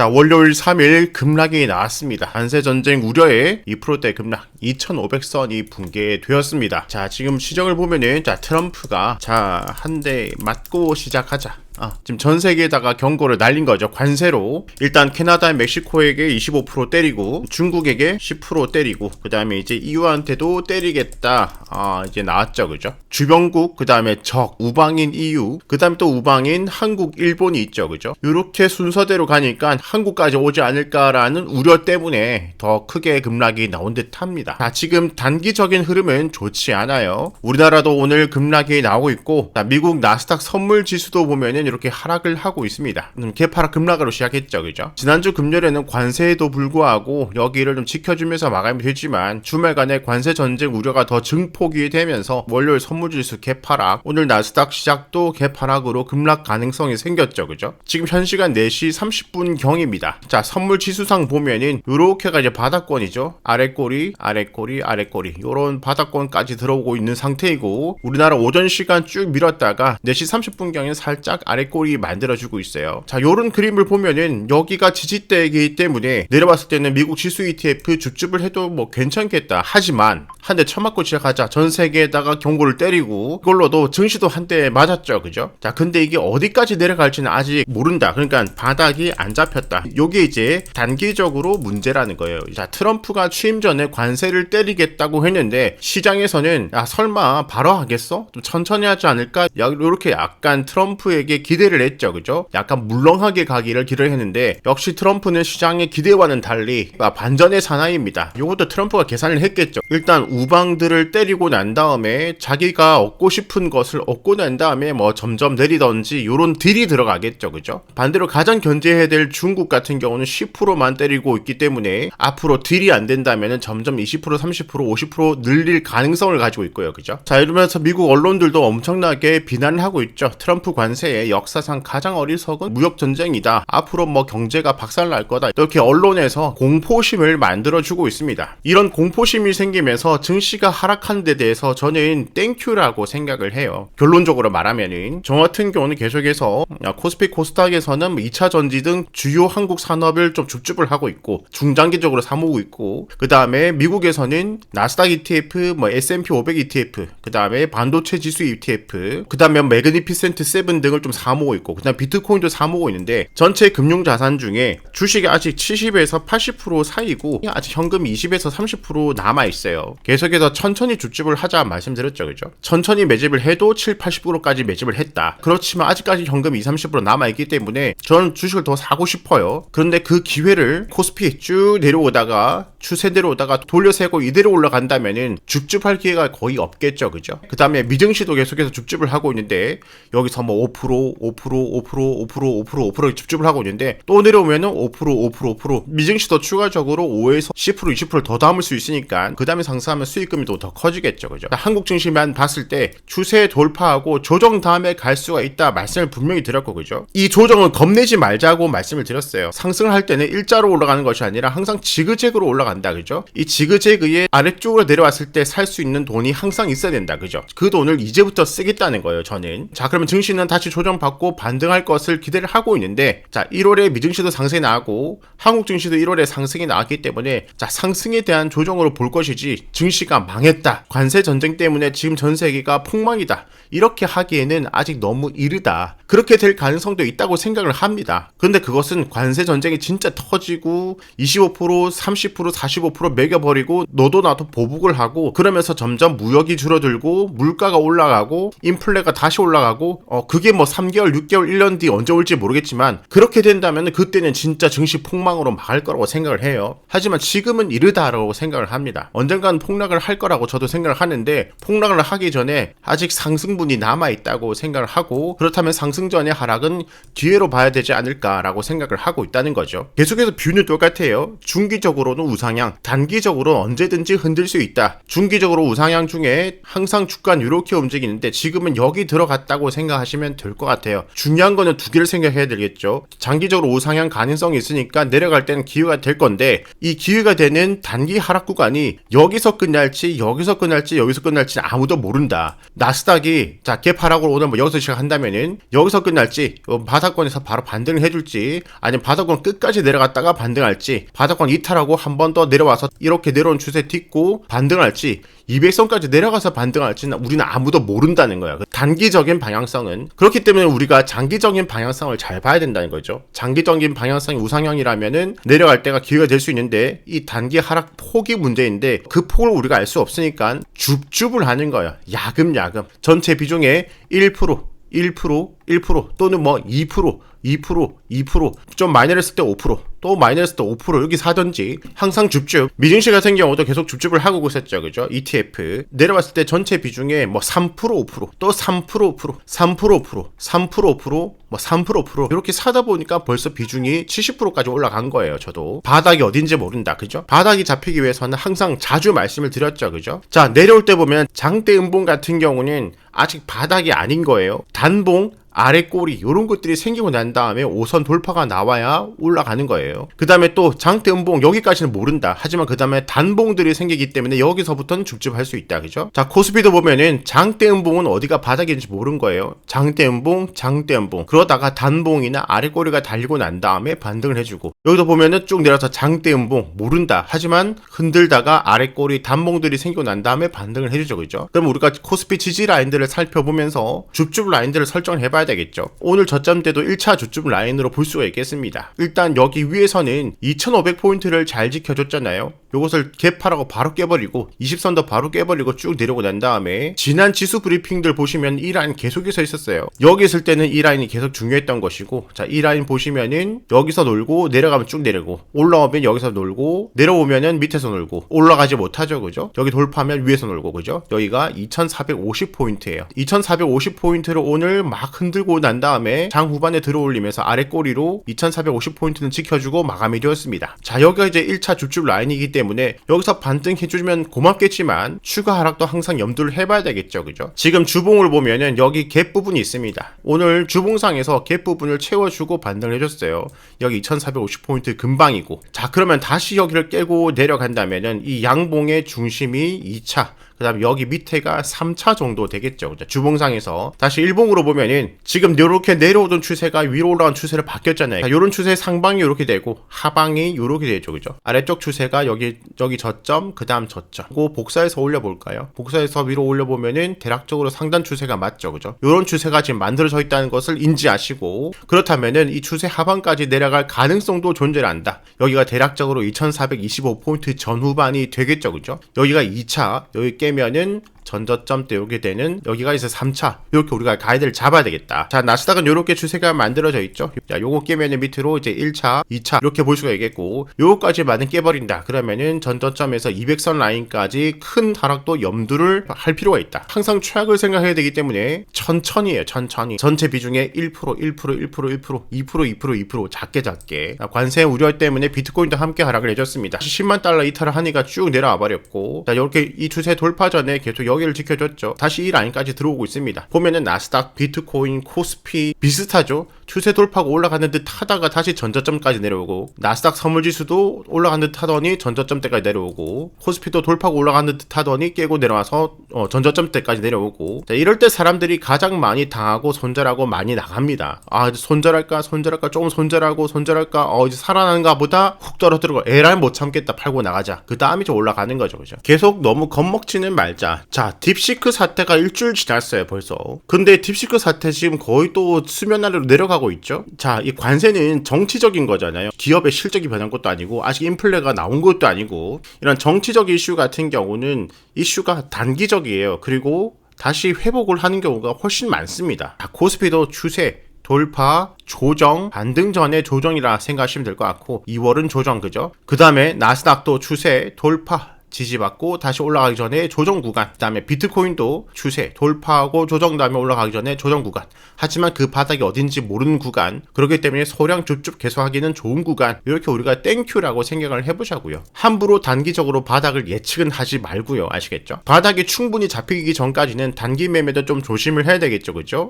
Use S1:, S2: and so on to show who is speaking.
S1: 자, 월요일 3일 급락이 나왔습니다. 관세 전쟁 우려에 2%대 급락 2,500선이 붕괴되었습니다. 자, 지금 시정을 보면은 자, 트럼프가 자, 한 대 맞고 시작하자. 아, 지금 전 세계에다가 경고를 날린 거죠. 관세로. 일단 캐나다, 멕시코에게 25% 때리고 중국에게 10% 때리고 그 다음에 이제 EU한테도 때리겠다. 아, 이제 나왔죠. 그죠? 주변국, 그 다음에 적, 우방인 EU, 그 다음에 또 우방인 한국, 일본이 있죠. 그죠? 이렇게 순서대로 가니까 한국까지 오지 않을까라는 우려 때문에 더 크게 급락이 나온 듯합니다. 자, 지금 단기적인 흐름은 좋지 않아요. 우리나라도 오늘 급락이 나오고 있고 자, 미국 나스닥 선물 지수도 보면은 이렇게 하락을 하고 있습니다. 음, 개파락 급락으로 시작했죠, 그죠? 지난주 금요일에는 관세에도 불구하고 여기를 좀 지켜주면서 마감이 되지만 주말간에 관세 전쟁 우려가 더 증폭이 되면서 월요일 선물지수 개파락, 오늘 나스닥 시작도 개파락으로 급락 가능성이 생겼죠, 그죠? 지금 현 시간 4시 30분 경입니다. 자, 선물 지수상 보면은 이렇게가 이제 바닥권이죠. 아래 꼬리, 아래 꼬리, 아래 꼬리 요런 바닥권까지 들어오고 있는 상태이고 우리나라 오전 시간 쭉 밀었다가 4시 30분 경에 살짝 아래 꼬리 만들어주고 있어요. 자, 요런 그림을 보면은 여기가 지지대이기 때문에 내려봤을 때는 미국 지수 ETF 줍줍을 해도 뭐 괜찮겠다. 하지만 한 대 쳐맞고 시작하자 전 세계에다가 경고를 때리고 그걸로도 증시도 한 대 맞았죠. 그죠? 자, 근데 이게 어디까지 내려갈지는 아직 모른다. 그러니까 바닥이 안 잡혔다. 요게 이제 단기적으로 문제라는 거예요. 자, 트럼프가 취임 전에 관세를 때리겠다고 했는데 시장에서는 야, 설마 바로 하겠어? 좀 천천히 하지 않을까? 이렇게 약간 트럼프에게 기대를 했죠. 그죠? 약간 물렁하게 가기를 기대를 했는데 역시 트럼프는 시장의 기대와는 달리 아, 반전의 사나이입니다. 이것도 트럼프가 계산을 했겠죠. 일단 우방들을 때리고 난 다음에 자기가 얻고 싶은 것을 얻고 난 다음에 뭐 점점 내리던지 요런 딜이 들어가겠죠. 그죠? 반대로 가장 견제해야 될 중국 같은 경우는 10%만 때리고 있기 때문에 앞으로 딜이 안 된다면 점점 20% 30% 50% 늘릴 가능성을 가지고 있고요. 그죠? 자 이러면서 미국 언론들도 엄청나게 비난을 하고 있죠. 트럼프 관세에 역사상 가장 어리석은 무역 전쟁이다. 앞으로 뭐 경제가 박살날 거다. 이렇게 언론에서 공포심을 만들어주고 있습니다. 이런 공포심이 생기면서 증시가 하락한 데 대해서 저는 땡큐라고 생각을 해요. 결론적으로 말하면은 저 같은 경우는 계속해서 코스피 코스닥에서는 2차 전지 등 주요 한국 산업을 좀 줍줍을 하고 있고 중장기적으로 사모으고 있고 그 다음에 미국에서는 나스닥 ETF, 뭐 S&P 500 ETF, 그 다음에 반도체 지수 ETF, 그 다음에 매그니피센트 7 등을 좀사 모으고 있고 그다음 비트코인도 사 모으고 있는데 전체 금융 자산 중에 주식이 아직 70에서 80% 사이고 아직 현금이 20에서 30% 남아 있어요. 계속해서 천천히 주집을 하자 말씀드렸죠, 그죠? 천천히 매집을 해도 7, 80%까지 매집을 했다. 그렇지만 아직까지 현금 2, 30% 남아 있기 때문에 저는 주식을 더 사고 싶어요. 그런데 그 기회를 코스피 쭉 내려오다가 추세대로 오다가 돌려 세고 이대로 올라간다면은 줍줍할 기회가 거의 없겠죠, 그죠? 그 다음에 미증시도 계속해서 줍줍을 하고 있는데 여기서 뭐 5%, 5%, 5%, 5%, 5%, 5%, 5% 집중을 하고 있는데 또 내려오면은 5%, 5%, 5% 미증시도 추가적으로 5에서 10%, 20%더 담을 수 있으니까 그 다음에 상승하면 수익금이 또 더 커지겠죠, 그죠? 한국 증시만 봤을 때 추세 돌파하고 조정 다음에 갈 수가 있다 말씀을 분명히 드렸고, 그죠? 이 조정을 겁내지 말자고 말씀을 드렸어요. 상승을 할 때는 일자로 올라가는 것이 아니라 항상 지그재그로 올라 간다, 그죠? 이 지그재그의 아래쪽으로 내려왔을 때 살 수 있는 돈이 항상 있어야 된다, 그죠? 그 돈을 이제부터 쓰겠다는 거예요, 저는. 자, 그러면 증시는 다시 조정받고 반등할 것을 기대를 하고 있는데 자 1월에 미증시도 상승이 나고 한국 증시도 1월에 상승이 나왔기 때문에 자 상승에 대한 조정으로 볼 것이지 증시가 망했다 관세 전쟁 때문에 지금 전 세계가 폭망이다 이렇게 하기에는 아직 너무 이르다 그렇게 될 가능성도 있다고 생각을 합니다 그런데 그것은 관세 전쟁이 진짜 터지고 25% 30% 45% 매겨버리고 너도 나도 보복을 하고 그러면서 점점 무역이 줄어들고 물가가 올라가고 인플레가 다시 올라가고 어 그게 뭐 3개월 6개월 1년 뒤 언제 올지 모르겠지만 그렇게 된다면 그때는 진짜 증시 폭망으로 망할 거라고 생각을 해요. 하지만 지금은 이르다라고 생각을 합니다. 언젠간 폭락을 할 거라고 저도 생각을 하는데 폭락을 하기 전에 아직 상승 분이 남아 있다고 생각을 하고 그렇다면 상승 전의 하락은 기회로 봐야 되지 않을까라고 생각을 하고 있다는 거죠. 계속해서 뷰는 똑같아요. 중기적으로는 우상 우상향, 단기적으로 언제든지 흔들 수 있다. 중기적으로 우상향 중에 항상 주가는 이렇게 움직이는데 지금은 여기 들어갔다고 생각하시면 될 것 같아요. 중요한 거는 두 개를 생각해야 되겠죠. 장기적으로 우상향 가능성이 있으니까 내려갈 때는 기회가 될 건데 이 기회가 되는 단기 하락 구간이 여기서 끝날지 여기서 끝날지 여기서 끝날지 아무도 모른다. 나스닥이 자 개파락으로 오늘 뭐 여기서 시작한다면은 여기서 끝날지 어, 바닥권에서 바로 반등을 해줄지 아니면 바닥권 끝까지 내려갔다가 반등할지 바닥권 이탈하고 한 번 더 내려와서 이렇게 내려온 추세 딛고 반등할지 200선까지 내려가서 반등할지는 우리는 아무도 모른다는 거야. 그 단기적인 방향성은 그렇기 때문에 우리가 장기적인 방향성을 잘 봐야 된다는 거죠. 장기적인 방향성이 우상향이라면은 내려갈 때가 기회가 될 수 있는데 이 단기 하락 폭이 문제인데 그 폭을 우리가 알 수 없으니까 줍줍을 하는 거야. 야금야금 전체 비중의 1% 1%, 1% 또는 뭐 2%, 2%, 2%, 좀 마이너를 쓸때 5%, 또때5% 여기 사든지 항상 줍줍. 미증시 같은 경우도 계속 줍줍을 하고 있었죠. 그죠? ETF. 내려왔을 때 전체 비중에 뭐 3%, 5%, 또 3%, 5%, 3%, 5%, 3%, 5%, 뭐 3%, 5% 이렇게 사다 보니까 벌써 비중이 70%까지 올라간 거예요. 저도. 바닥이 어딘지 모른다. 그죠? 바닥이 잡히기 위해서는 항상 자주 말씀을 드렸죠. 그죠? 자, 내려올 때 보면 장대 음봉 같은 경우는 아직 바닥이 아닌 거예요. 단봉, 아래 꼬리 이런 것들이 생기고 난 다음에 5선 돌파가 나와야 올라가는 거예요. 그 다음에 또 장대 음봉 여기까지는 모른다. 하지만 그 다음에 단봉들이 생기기 때문에 여기서부터는 줍줍할 수 있다. 그죠? 자 코스피도 보면은 장대 음봉은 어디가 바닥인지 모른 거예요. 장대 음봉, 장대 음봉 그러다가 단봉이나 아래 꼬리가 달리고 난 다음에 반등을 해주고 여기도 보면은 쭉 내려서 장대 음봉 모른다. 하지만 흔들다가 아래 꼬리 단봉들이 생기고 난 다음에 반등을 해주죠. 그죠? 그럼 우리가 코스피 지지 라인들을 살펴보면서 줍줍 라인들을 설정을 해봐야 되겠죠. 오늘 저점대도 1차 주춤 라인으로 볼 수가 있겠습니다. 일단 여기 위에서는 2500포인트를 잘 지켜줬잖아요. 요것을 갭하라고 바로 깨버리고 20선도 바로 깨버리고 쭉 내려오고 난 다음에 지난 지수 브리핑들 보시면 이 라인 계속해서 있었어요. 여기 있을 때는 이 라인이 계속 중요했던 것이고 자 이 라인 보시면은 여기서 놀고 내려가면 쭉 내리고 올라오면 여기서 놀고 내려오면은 밑에서 놀고 올라가지 못하죠 그죠? 여기 돌파하면 위에서 놀고 그죠? 여기가 2450포인트예요. 2450포인트를 오늘 막 흔들 고 난 다음에 장 후반에 들어올리면서 아래 꼬리로 2450포인트는 지켜주고 마감이 되었습니다. 자 여기가 이제 1차 주축 라인이기 때문에 여기서 반등해주면 고맙겠지만 추가 하락도 항상 염두를 해봐야 되겠죠 그죠? 지금 주봉을 보면은 여기 갭 부분이 있습니다. 오늘 주봉상에서 갭 부분을 채워주고 반등을 해줬어요. 여기 2450포인트 금방이고 자 그러면 다시 여기를 깨고 내려간다면은 이 양봉의 중심이 2차 그 다음에 여기 밑에가 3차 정도 되겠죠. 주봉상에서. 다시 일봉으로 보면은 지금 이렇게 내려오던 추세가 위로 올라간 추세를 바뀌었잖아요. 이런 추세 상방이 이렇게 되고 하방이 이렇게 되죠. 그죠? 아래쪽 추세가 여기, 여기 저점, 그 다음 저점. 그거 복사해서 올려볼까요? 복사해서 위로 올려보면은 대략적으로 상단 추세가 맞죠. 그죠? 이런 추세가 지금 만들어져 있다는 것을 인지하시고 그렇다면은 이 추세 하방까지 내려갈 가능성도 존재한다. 여기가 대략적으로 2425포인트 전후반이 되겠죠. 그죠? 여기가 2차, 여기 게 깨면은 전저점 때 오게 되는 여기가 이제 3차. 이렇게 우리가 가이드를 잡아야 되겠다. 자 나스닥은 이렇게 추세가 만들어져 있죠? 자 요거 깨면은 밑으로 이제 1차 2차 이렇게 볼 수가 있겠고 요거까지 만은 깨버린다. 그러면은 전저점에서 200선 라인까지 큰 하락도 염두를 할 필요가 있다. 항상 최악을 생각해야 되기 때문에 천천히 해요 천천히. 전체 비중의 1% 1% 1% 1% 2% 2% 2% 작게 작게. 자, 관세 우려 때문에 비트코인도 함께 하락을 해줬습니다. 10만 달러 이탈을 하니까 쭉 내려와 버렸고 자 이렇게 이 추세 돌파 전에 계속 여기 여기를 지켜줬죠. 다시 이 라인까지 들어오고 있습니다. 보면은 나스닥, 비트코인, 코스피 비슷하죠. 추세 돌파고 올라가는 듯 하다가 다시 전저점까지 내려오고 나스닥 선물지수도 올라가는 듯 하더니 전저점 때까지 내려오고 코스피도 돌파고 올라가는 듯 하더니 깨고 내려와서 어, 전저점 때까지 내려오고 자, 이럴 때 사람들이 가장 많이 당하고 손절하고 많이 나갑니다. 아 손절할까 손절할까 조금 손절하고 손절할까 어 이제 살아나는가 보다 훅 떨어뜨리고 에랄 못 참겠다 팔고 나가자 그 다음이 좀 올라가는 거죠 그죠 계속 너무 겁먹지는 말자 자 딥시크 사태가 일주일 지났어요 벌써. 근데 딥시크 사태 지금 거의 또 수면 아래로 내려가고 있죠? 자 이 관세는 정치적인 거잖아요. 기업의 실적이 변한 것도 아니고 아직 인플레가 나온 것도 아니고 이런 정치적 이슈 같은 경우는 이슈가 단기적이에요. 그리고 다시 회복을 하는 경우가 훨씬 많습니다. 자, 코스피도 추세 돌파, 조정, 반등 전에 조정이라 생각하시면 될 것 같고 2월은 조정 그죠? 그 다음에 나스닥도 추세, 돌파, 지지받고 다시 올라가기 전에 조정 구간, 그 다음에 비트코인도 추세 돌파하고 조정 다음에 올라가기 전에 조정 구간. 하지만 그 바닥이 어딘지 모르는 구간. 그렇기 때문에 소량 줍줍 계속하기는 좋은 구간. 이렇게 우리가 땡큐라고 생각을 해보자고요. 함부로 단기적으로 바닥을 예측은 하지 말고요. 아시겠죠? 바닥이 충분히 잡히기 전까지는 단기 매매도 좀 조심을 해야 되겠죠, 그죠?